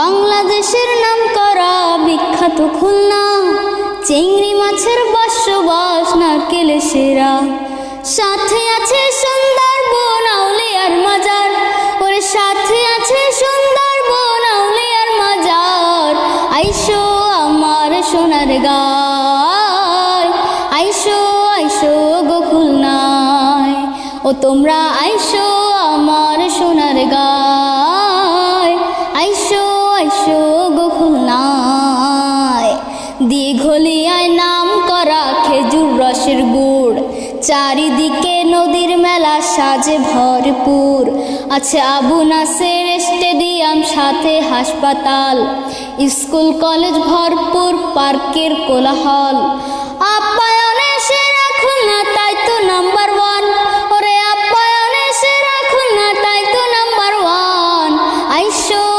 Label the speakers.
Speaker 1: বাংলাদেশের নাম করা বিখ্যাত খুলনা। চিংড়ি মাছের বসবাস, নারকেলে সেরা। সাথে আছে সুন্দর বনাউলিয়ার মাজার। ওরে সাথে আছে সুন্দর বনাউলিয়ার মাজার। আইসো আমার সোনার গায়। আইসো আইসো গো খুলনায়। ও তোমরা আইসো অশোক খুলনায় দীঘলিয়ায় নাম করা খেজুর রসের গুড়। চারিদিকে নদীর মেলা সাজে ভরপুর। আছে আবু নাসের স্টেডিয়াম, সাথে হাসপাতাল। স্কুল, কলেজ ভরপুর, পার্কের কোলাহল। আপ্যায়নে সেরা তাই তো নাম্বার ওয়ান ওরে তাই তো নাম্বার ওয়ান আইসো।